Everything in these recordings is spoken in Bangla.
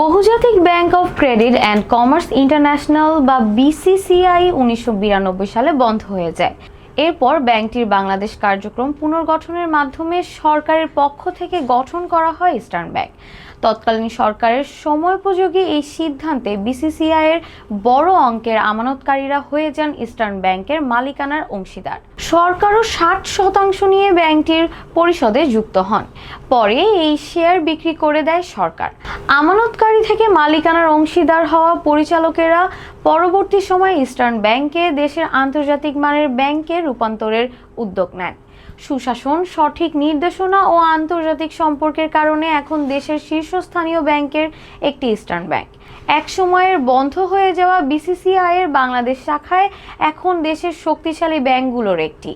বহুজাতিক bank of credit and commerce international বা বিসিসিআই উনিশশো বিরানব্বই সালে বন্ধ হয়ে যায়। এরপর ব্যাংকটির বাংলাদেশ কার্যক্রম পুনর্গঠনের মাধ্যমে সরকারের পক্ষ থেকে গঠন করা হয় ইস্টার্ন ব্যাংক। তৎকালীন সরকারের সময়োপযোগী এই সিদ্ধান্তে বিসিসিআই এর বড় অঙ্কের আমানতকারীরা হয়ে যান ইস্টার্ন ব্যাংকের মালিকানার অংশীদার। সরকারও ষাট শতাংশ নিয়ে ব্যাংকটির পরিষদে যুক্ত হন। পরে এই শেয়ার বিক্রি করে দেয় সরকার। আমানতকারী থেকে মালিকানার অংশীদার হওয়া পরিচালকেরা পরবর্তী সময়ে ইস্টার্ন ব্যাংকে দেশের আন্তর্জাতিক মানের ব্যাংকে রূপান্তরের উদ্যোগ নেন। সুশাসন, সঠিক নির্দেশনা ও আন্তর্জাতিক সম্পর্কের কারণে এখন দেশের শীর্ষস্থানীয় ব্যাংকের একটি ইস্টার্ন ব্যাংক। এক সময়ের বন্ধ হয়ে যাওয়া বিসিসিআই এর বাংলাদেশ শাখায় এখন দেশের শক্তিশালী ব্যাংকগুলোর একটি।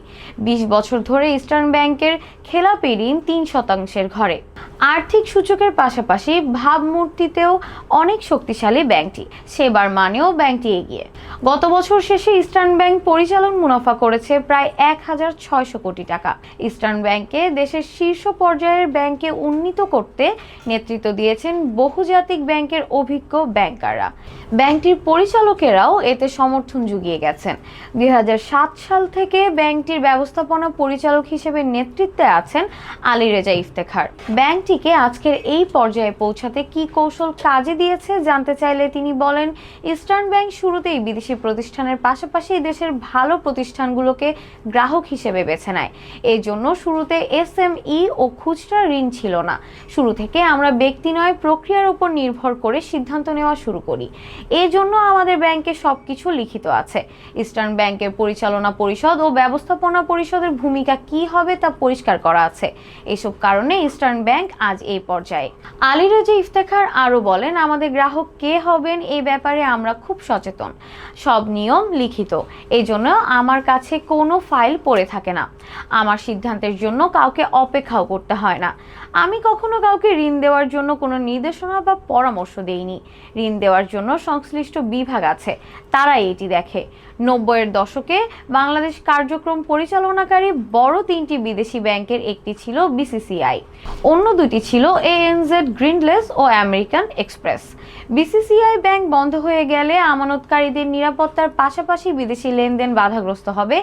বিশ বছর ধরে ইস্টার্ন ব্যাংকের খেলাপি ঋণ তিন শতাংশের ঘরে। আর্থিক সূচকের পাশাপাশি ভাবমূর্তিতেও অনেক শক্তিশালী ব্যাংকটি। সেবার মানেও ব্যাংকটি এগিয়ে। গত বছর শেষে ইস্টার্ন ব্যাংক পরিচালন মুনাফা করেছে প্রায় এক হাজার ছয়শো কোটি টাকা। ইস্টার্ন ব্যাংকে দেশের শীর্ষ পর্যায়ের ব্যাংকে উন্নীত করতে নেতৃত্ব দিয়েছেন বহুজাতিক ব্যাংকের অভিজ্ঞ ব্যাংকাররা। ব্যাংকটির পরিচালকেরাও এতে সমর্থন জুগিয়ে গেছেন। দুই হাজার সাত সাল থেকে ব্যাংকটির ব্যবস্থাপনা পরিচালক হিসেবে নেতৃত্বে আছেন আলী রেজা ইফতেখার। ব্যাংকটিকে আজকের এই পর্যায়ে পৌঁছাতে কি কৌশল কাজে দিয়েছে জানতে চাইলে তিনি বলেন, ইস্টার্ন ব্যাংক শুরুতেই বিদেশি প্রতিষ্ঠানের পাশাপাশি দেশের ভালো প্রতিষ্ঠানগুলোকে গ্রাহক হিসেবে বেছে নেয়। এই জন্য শুরুতে এসএমই ও খুচরা ঋণ ছিল না। শুরু থেকে আমরা ব্যক্তি নয়, প্রক্রিয়ার উপর নির্ভর করে সিদ্ধান্ত নেওয়া শুরু করি। এই জন্য আমাদের ব্যাংকে সবকিছু লিখিত আছে। ইস্টার্ন ব্যাংকের পরিচালনা পরিষদ ও ব্যবস্থাপনা পরিষদের ভূমিকা কি হবে তা পরিষ্কার করা আছে। এসব কারণে ইস্টার্ন ব্যাংক আজ এই পর্যায়ে। আলী রাজা ইফতেখার আরও বলেন, আমাদের গ্রাহক কে হবেন এই ব্যাপারে আমরা খুব সচেতন। সব নিয়ম লিখিত। এই জন্য আমার কাছে কোনো ফাইল পড়ে থাকে না। আমার সিদ্ধান্তের জন্য কাউকে অপেক্ষাও করতে হয় না। আমি কখনো কাউকে ঋণ দেওয়ার জন্য কোনো নির্দেশনা বা পরামর্শ দেইনি। ঋণ দেওয়ার জন্য সংশ্লিষ্ট বিভাগ আছে। তারা এটি দেখে। নব্বইয়ের দশকে বাংলাদেশ কার্যক্রম পরিচালনাকারী বড় তিনটি বিদেশি ব্যাংকের একটি ছিল বিসিসিআই। অন্য দুটি ছিল এএনজেড গ্রিনলেস ও আমেরিকান এক্সপ্রেস। বিসিসিআই ব্যাংক বন্ধ হয়ে গেলে আমানতকারীদের নিরাপত্তার পাশাপাশি বিদেশি লেনদেন বাধাগ্রস্ত হবে।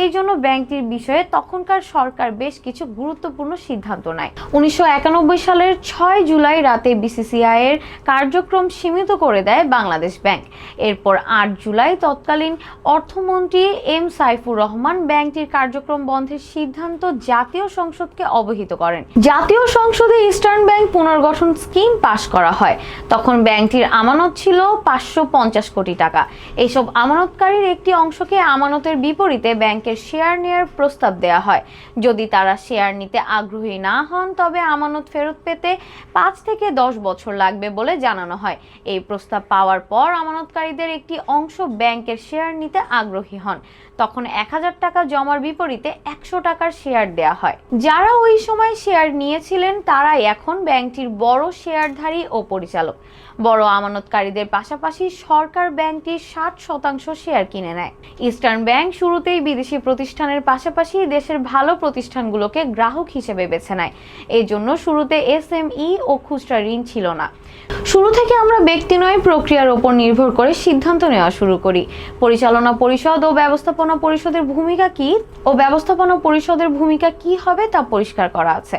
এই জন্য ব্যাংকটির বিষয়ে তখনকার সরকার বেশ কিছু গুরুত্বপূর্ণ সিদ্ধান্ত নেয়। উনিশশো একানব্বই সালের ছয় জুলাই রাতে বিসিসিআই এর কার্যক্রম সীমিত করে দেয় বাংলাদেশ ব্যাংক। এরপর আট জুলাই তৎকালীন অর্থমন্ত্রী এম সাইফুর রহমান ব্যাংকটির কার্যক্রম বন্ধের সিদ্ধান্ত জাতীয় সংসদকে অবহিত করেন। জাতীয় সংসদে ইস্টার্ন ব্যাংক পুনর্গঠন স্কিম পাশ করা হয়। তখন ব্যাংকটির আমানত ছিল পাঁচশো পঞ্চাশ কোটি টাকা। এইসব আমানতকারীর একটি অংশকে আমানতের বিপরীতে ব্যাংকের শেয়ার নেওয়ার প্রস্তাব দেওয়া হয়। যদি তারা শেয়ার নিতে আগ্রহী না হন, তবে আমানত ফেরত পেতে পাঁচ থেকে দশ বছর লাগবে বলে জানানো হয়। এই প্রস্তাব পাওয়ার পর আমানতকারীদের একটি অংশ ব্যাংকের শেয়ার নিতে আগ্রহী হন। তখন এক হাজার টাকা জমার বিপরীতে একশো টাকার শেয়ার দেয়া হয়। যারা ওই সময় শেয়ার নিয়েছিলেন, তারাই এখন ব্যাংকটির বড় শেয়ারধারী ও পরিচালক। বড় আমানতকারীদের পাশাপাশি সরকার ব্যাংকটির ষাট শতাংশ শেয়ার কিনে নেয়। ইস্টার্ন ব্যাংক শুরুতেই বিদেশি প্রতিষ্ঠানের পাশাপাশি দেশের ভালো প্রতিষ্ঠানগুলোকে গ্রাহক হিসেবে বেছে নেয়। এই জন্য শুরুতে এসএমই ও খুচরা ঋণ ছিল না। শুরু থেকে আমরা ব্যক্তি নয়, প্রক্রিয়ার ওপর নির্ভর করে সিদ্ধান্ত নেওয়া শুরু করি। পরিচালনা পরিষদ ও ব্যবস্থাপনা পরিষদের ভূমিকা কি ও ব্যবস্থাপনা পরিষদের ভূমিকা কি হবে তা পরিষ্কার করা আছে।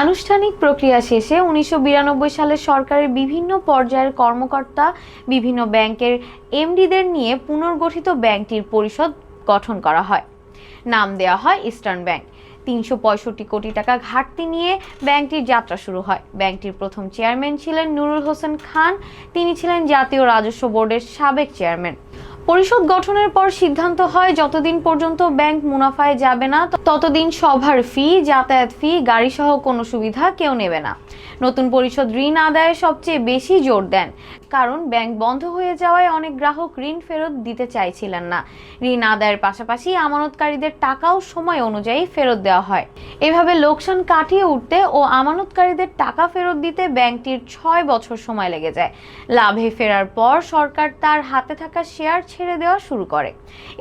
আনুষ্ঠানিক প্রক্রিয়া শেষে উনিশশো বিরানব্বই সালে সরকারের বিভিন্ন পর্যায়ের কর্মকর্তা বিভিন্ন ব্যাংকের এমডিদের নিয়ে পুনর্গঠিত ব্যাংকটির পরিষদ গঠন করা হয়। নাম দেওয়া হয় ইস্টার্ন ব্যাংক। তিনশো পঁয়ষট্টি কোটি টাকা ঘাটতি নিয়ে ব্যাংকটির যাত্রা শুরু হয়। ব্যাংকটির প্রথম চেয়ারম্যান ছিলেন নুরুল হোসেন খান। তিনি ছিলেন জাতীয় রাজস্ব বোর্ডের সাবেক চেয়ারম্যান। পরিষদ গঠনের পর সিদ্ধান্ত হয়, যতদিন পর্যন্ত ব্যাংক মুনাফায় যাবে না ততদিন সভার ফি যাতায়াত ফি গাড়ি সহ কোনো সুবিধা কেউ নেবে না। নতুন পরিষদ ঋণ আদায়ে সবচেয়ে বেশি জোর দেন, কারণ ব্যাংক বন্ধ হয়ে যাওয়ায় অনেক গ্রাহক ঋণ ফেরত দিতে চাইছিলেন না। ঋণ আদায়ের পাশাপাশি আমানতকারীদের টাকাও সময় অনুযায়ী ফেরত দেওয়া হয়। এভাবে লোকসান কাটিয়ে উঠতে ও আমানতকারীদের টাকা ফেরত দিতে ব্যাংকটির ছয় বছর সময় লেগে যায়। লাভে ফেরার পর সরকার তার হাতে থাকা শেয়ার ছেড়ে দেওয়া শুরু করে।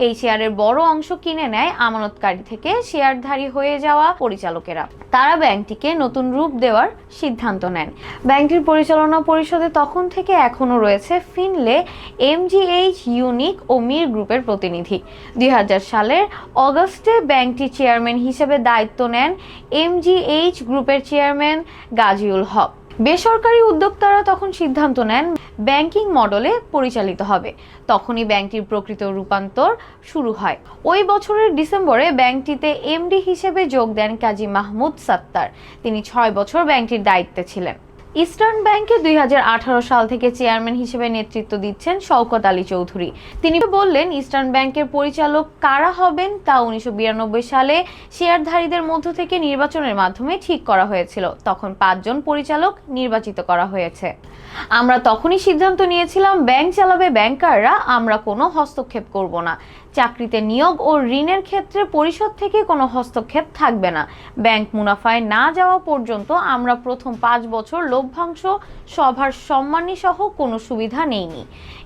এই শেয়ারের বড় অংশ কিনে নেয় আমানতকারী থেকে শেয়ারধারী হয়ে যাওয়া পরিচালকেরা। তারা ব্যাংকটিকে নতুন রূপ দেওয়ার সিদ্ধান্ত নেন। ব্যাংকটির পরিচালনা পরিষদে তখন থেকে এখনও রয়েছে ফিনলে, এমজিএইচ, ইউনিক ও মির গ্রুপের প্রতিনিধি। দুই হাজার সালের অগস্টে ব্যাংকটির চেয়ারম্যান হিসেবে দায়িত্ব নেন এমজিএইচ গ্রুপের চেয়ারম্যান গাজিউল হক। বেসরকারি উদ্যোক্তারা তখন সিদ্ধান্ত নেন ব্যাংকিং মডেলে পরিচালিত হবে। তখনই ব্যাংকটির প্রকৃত রূপান্তর শুরু হয়। ওই বছরের ডিসেম্বরে ব্যাংকটিতে এমডি হিসেবে যোগ দেন কাজী মাহমুদ সাত্তার। তিনি ছয় বছর ব্যাংকটির দায়িত্বে ছিলেন। ইস্টার্ন ব্যাংকে দুই হাজার আঠারো সাল থেকে চেয়ারম্যান হিসেবে নেতৃত্ব দিচ্ছেন শওকত আলী চৌধুরী। তিনি বললেন, ইস্টার্ন ব্যাংকের পরিচালক কারা হবেন তা উনিশশো বিরানব্বই সালে শেয়ারধারীদের মধ্য থেকে নির্বাচনের মাধ্যমে ঠিক করা হয়েছিল। তখন পাঁচজন পরিচালক নির্বাচিত করা হয়েছে। আমরা তখনই সিদ্ধান্ত নিয়েছিলাম, ব্যাংক চালাবে ব্যাংকাররা, আমরা কোনো হস্তক্ষেপ করব না। চাকরিতে নিয়োগ ও ঋণের ক্ষেত্রে পরিষদ থেকে কোনো হস্তক্ষেপ থাকবে না। ব্যাংক মুনাফায় না যাওয়া পর্যন্ত আমরা প্রথম পাঁচ বছর লভ্যাংশ সভার সম্মানী সহ কোনো সুবিধা নেইনি।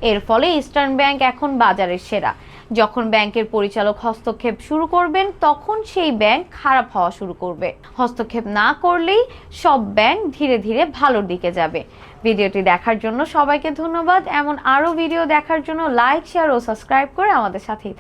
এর ফলে ইস্টার্ন ব্যাংক এখন বাজারের সেরা। যখন ব্যাংকের পরিচালক হস্তক্ষেপ শুরু করবেন, তখন সেই ব্যাংক খারাপ হওয়া শুরু করবে। হস্তক্ষেপ না করলেই সব ব্যাংক ধীরে ধীরে ভালোর দিকে যাবে। ভিডিওটি দেখার জন্য সবাইকে ধন্যবাদ। এমন আরও ভিডিও দেখার জন্য লাইক, শেয়ার ও সাবস্ক্রাইব করে আমাদের সাথেই